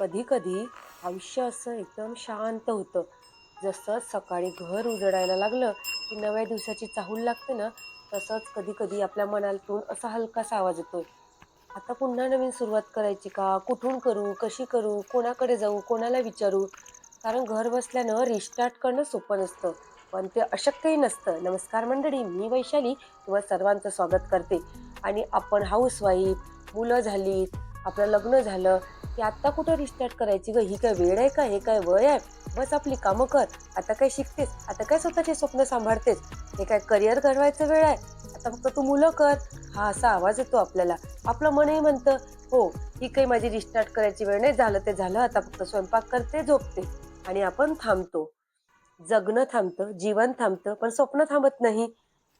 कधी कधी आयुष्य असं एकदम शांत होतं. जसं सकाळी घर उजडायला लागलं की नव्या दिवसाची चाहूल लागते ना तसंच कधी कधी आपल्या मनातून असा हलकासा आवाज येतो. आता पुन्हा नवीन सुरुवात करायची का? कुठून करू? कशी करू? कोणाकडे जाऊ? कोणाला विचारू? कारण घर बसल्यानं रिस्टार्ट करणं सोपं नसतं. पण ते अशक्यही नसतं. नमस्कार मंडळी मी वैशाली तुम्हा सर्वांचं स्वागत करते. आणि आपण हाऊसवाईफ मुलं झाली आपलं लग्न झालं की आत्ता कुठं रिस्टार्ट करायची ग? ही काय वेळ आहे का? हे काय वय आहे? बस आपली कामं कर. आता काय शिकतेस? आता काय स्वतःचे स्वप्न सांभाळतेस? हे काय करिअर घडवायचं वेळ आहे? आता फक्त तू मुलं कर. हा असा आवाज येतो आपल्याला. आपलं मनही म्हणतं हो ही काही माझी रिस्टार्ट करायची वेळ नाही. झालं ते झालं. आता फक्त स्वयंपाक करते झोपते. आणि आपण थांबतो. जगणं थांबतं जीवन थांबतं पण स्वप्न थांबत नाही.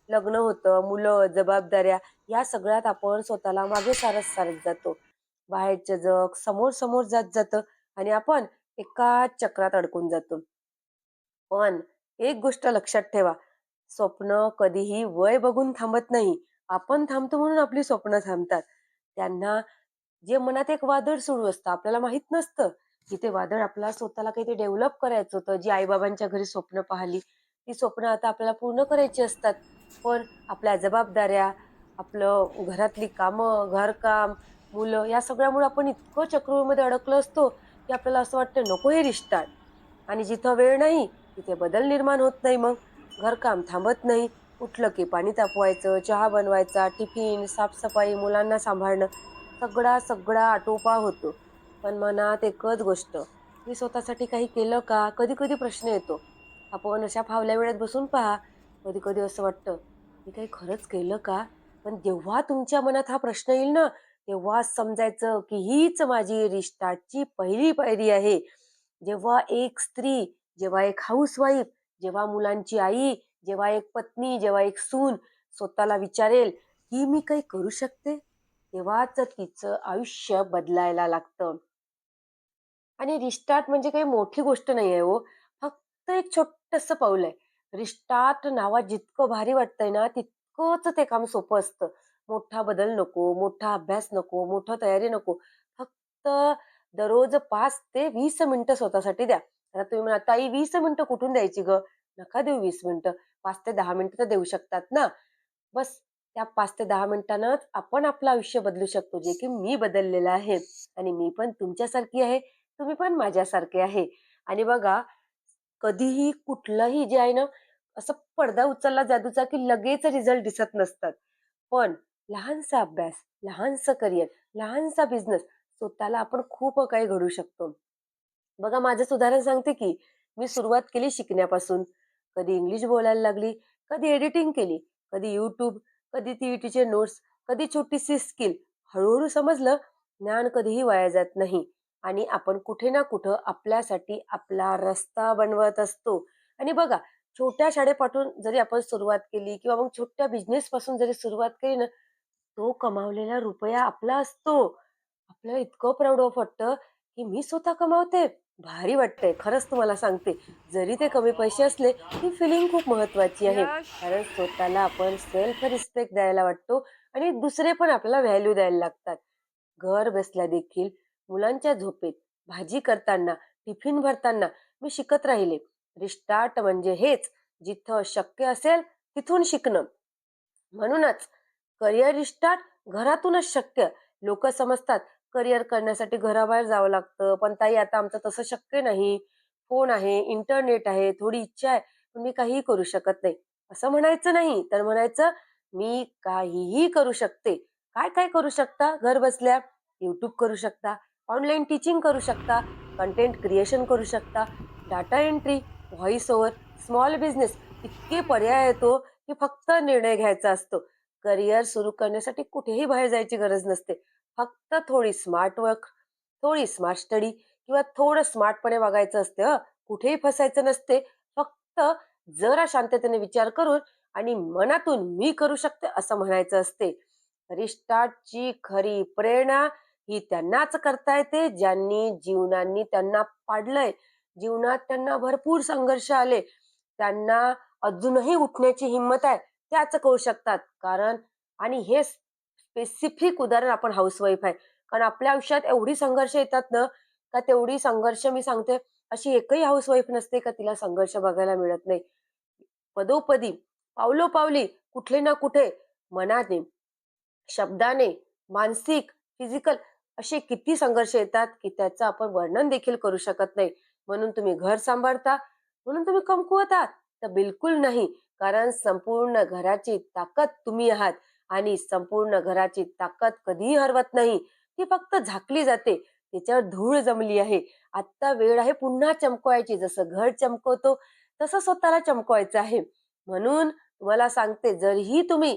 लग्न होतं मुलं जबाबदाऱ्या या सगळ्यात आपण स्वतःला मागे सारत सारत जातो. बाहेरचं जग समोर समोर जात जातं आणि आपण एका चक्रात अडकून जातो. पण एक गोष्ट लक्षात ठेवा स्वप्न कधीही वय बघून थांबत नाही. आपण थांबतो म्हणून आपली स्वप्न थांबतात. त्यांना जे मनात एक वादळ सुरू असतं आपल्याला माहीत नसतं की ते वादळ आपल्याला स्वतःला काहीतरी डेव्हलप करायचं होतं. जी आईबाबांच्या घरी स्वप्न पाहिली ती स्वप्न आता आपल्याला पूर्ण करायची असतात. पण आपल्या जबाबदाऱ्या आपलं घरातली कामं घरकाम मुलं या सगळ्यामुळे आपण इतकं चक्रव्यूहमध्ये अडकलो असतो की आपल्याला असं वाटतं नको हे रिश्तात. आणि जिथं वेळ नाही तिथे बदल निर्माण होत नाही मग. घरकाम थांबत नाही उठलं की पाणी तापवायचं चहा बनवायचा टिफिन साफसफाई मुलांना सांभाळणं सगळा सगळा आटोपा होतो. पण मनात एकच गोष्ट मी स्वतःसाठी काही केलं का? कधी कधी प्रश्न येतो. आपण अशा फावल्या वेळेत बसून पहा. कधी कधी असं वाटतं मी काही खरंच केलं का? पण जेव्हा तुमच्या मनात हा प्रश्न येईल ना तेव्हा समजायचं की हीच माझी रिश्ताची पहिली पायरी आहे. जेव्हा एक स्त्री जेव्हा एक हाऊसवाईफ जेव्हा मुलांची आई जेव्हा एक पत्नी जेव्हा एक सून स्वतःला विचारेल की मी काही करू शकते? तेव्हाच तिचं आयुष्य बदलायला लागतं. आणि रिस्टार्ट म्हणजे काही मोठी गोष्ट नाही आहे हो. फक्त एक छोटस पाऊल आहे. रिस्टार्ट नावा जितकं भारी वाटतंय ना तितकंच ते काम सोपं असतं. मोठा बदल नको मोठा अभ्यास नको मोठं तयारी नको. फक्त दररोज पाच ते वीस मिनिटं स्वतःसाठी द्या. आता तुम्ही म्हणा ताई वीस मिनिटं कुठून द्यायची ग? नका देऊ वीस मिनिटं. पाच ते दहा मिनिटं तर देऊ शकतात ना. बस त्या पाच ते दहा मिनिटांनाच आपण आपलं आयुष्य बदलू शकतो जे की मी बदललेलं आहे. आणि मी पण तुमच्यासारखी आहे. तुम्ही पण माझ्यासारखे आहे. आणि बघा कधीही कुठलंही जे आहे ना असं पडदा उचलला जादूचा की लगेच रिझल्ट दिसत नसतात. पण लहानसा अभ्यास लहानसं करिअर लहानसा बिझनेस स्वतःला आपण खूप काही घडू शकतो. बघा माझंच उदाहरण सांगते की मी सुरुवात केली शिकण्यापासून. कधी इंग्लिश बोलायला लागली कधी एडिटिंग केली कधी युट्यूब कधी टीईटीचे नोट्स कधी छोटीशी स्किल. हळूहळू समजलं ज्ञान कधीही वाया जात नाही आणि आपण कुठे ना कुठं आपल्यासाठी आपला रस्ता बनवत असतो. आणि बघा छोट्या शाळेपासून जरी आपण सुरुवात केली किंवा मग छोट्या बिझनेस पासून जरी सुरुवात केली ना तो कमावलेला रुपया आपला असतो. आपल्याला इतकं प्राऊड ऑफ वाटतं की मी स्वतः कमावते. भारी वाटतंय खरंच तुम्हाला सांगते. जरी ते कमी पैसे असले ती फिलिंग खूप महत्वाची आहे. कारण स्वतःला आपण सेल्फ रिस्पेक्ट द्यायला वाटतो आणि दुसरे पण आपल्याला व्हॅल्यू द्यायला लागतात. घर बसल्या देखील मुलांच्या झोपेत भाजी करताना टिफिन भरताना मी शिकत राहिले. रिस्टार्ट म्हणजे हेच जिथं शक्य असेल तिथून शिकणं. म्हणूनच करिअर स्टार्ट घरातूनच शक्य. लोक समजतात करिअर करण्यासाठी घराबाहेर जावं लागतं. पण ताई आता आमचं तसं शक्य नाही. फोन आहे इंटरनेट आहे थोडी इच्छा आहे पण मी काहीही करू शकत नाही. असं म्हणायचं नाही. तर म्हणायचं मी काहीही करू शकते. काय काय करू शकता? घर बसल्या युट्यूब करू शकता ऑनलाईन टीचिंग करू शकता कंटेंट क्रिएशन करू शकता data entry voice over small business इतके पर्याय येतो की फक्त निर्णय घ्यायचा असतो. करिअर सुरू करण्यासाठी कुठेही बाहेर जायची गरज नसते. फक्त थोडी स्मार्ट वर्क थोडी स्मार्ट स्टडी किंवा थोडं स्मार्टपणे वागायचं असते कुठेही फसायचं नसते. फक्त जरा शांततेने विचार करून आणि मनातून मी करू शकते असं म्हणायचं असते. रिस्टार्टची खरी प्रेरणा ही त्यांनाच करता येते ज्यांनी जीवनांनी त्यांना पाडलंय. जीवनात त्यांना भरपूर संघर्ष आले. त्यांना अजूनही उठण्याची हिंमत आहे. त्याच करू शकतात. कारण आणि हे स्पेसिफिक उदाहरण आपण हाऊसवाईफ आहे. कारण आपल्या आयुष्यात एवढी संघर्ष येतात ना का तेवढी संघर्ष मी सांगते अशी एकही हाऊसवाईफ नसते का तिला संघर्ष बघायला मिळत नाही. पदोपदी पावलोपावली कुठले ना कुठे मनाने शब्दाने मानसिक फिजिकल असे किती संघर्ष येतात की त्याचं आपण वर्णन देखील करू शकत नाही. म्हणून तुम्ही घर सांभाळता म्हणून तुम्ही कमकुवत आहात तर बिलकुल नाही. कारण संपूर्ण घराची ताकद तुम्ही आहात आणि संपूर्ण घराची ताकद कधीही हरवत नाही. ती फक्त झाकली जाते. त्याच्यावर धूळ जमली आहे. आत्ता वेळ आहे पुन्हा चमकवायची. जसं घर चमकवतो तसं स्वतःला चमकवायचं आहे. म्हणून तुम्हाला सांगते जरीही तुम्ही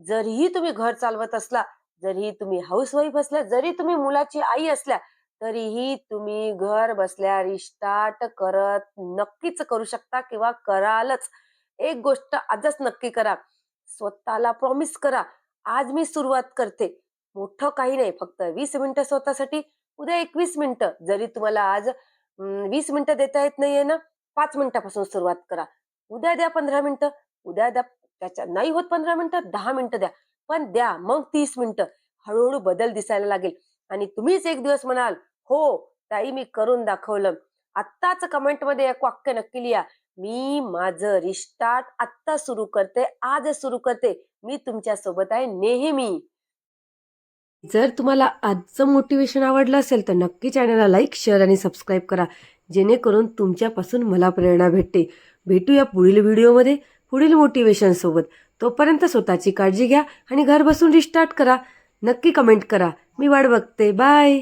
जरीही तुम्ही घर चालवत असला जरीही तुम्ही हाऊसवाईफ असल्या जरी तुम्ही मुलाची आई असल्या तरीही तुम्ही घर बसल्या रिस्टार्ट करत नक्कीच करू शकता किंवा करालच. एक गोष्ट आजच नक्की करा. स्वतःला प्रॉमिस करा. आज मी सुरुवात करते. मोठं काही नाही फक्त वीस मिनिटं स्वतःसाठी. उद्या एकवीस मिनिटं. जरी तुम्हाला आज वीस मिनिटं देता येत नाहीये ना पाच मिनिटापासून सुरुवात करा. उद्या द्या पंधरा मिनिटं. उद्या द्या त्याच्या नाही होत पंधरा मिनिटं दहा मिनिटं द्या. पण द्या मग तीस मिनिटं. हळूहळू बदल दिसायला लागेल. आणि तुम्हीच एक दिवस म्हणाल हो ताई मी करून दाखवलं. आत्ताच कमेंटमध्ये एक वाक्य नक्की लिहा. मी माझं रिस्टार्ट आत्ता सुरू करते आज सुरू करते. मी तुमच्यासोबत आहे नेहमी. जर तुम्हाला आजचं मोटिवेशन आवडलं असेल तर नक्की चॅनलला लाईक शेअर आणि सबस्क्राईब करा. जेणेकरून तुमच्यापासून मला प्रेरणा भेटते. भेटूया पुढील व्हिडिओमध्ये. पुढील मोटिवेशनसोबत तोपर्यंत स्वतःची काळजी घ्या आणि घर बसून रिस्टार्ट करा. नक्की कमेंट करा. मी वाट बघते. बाय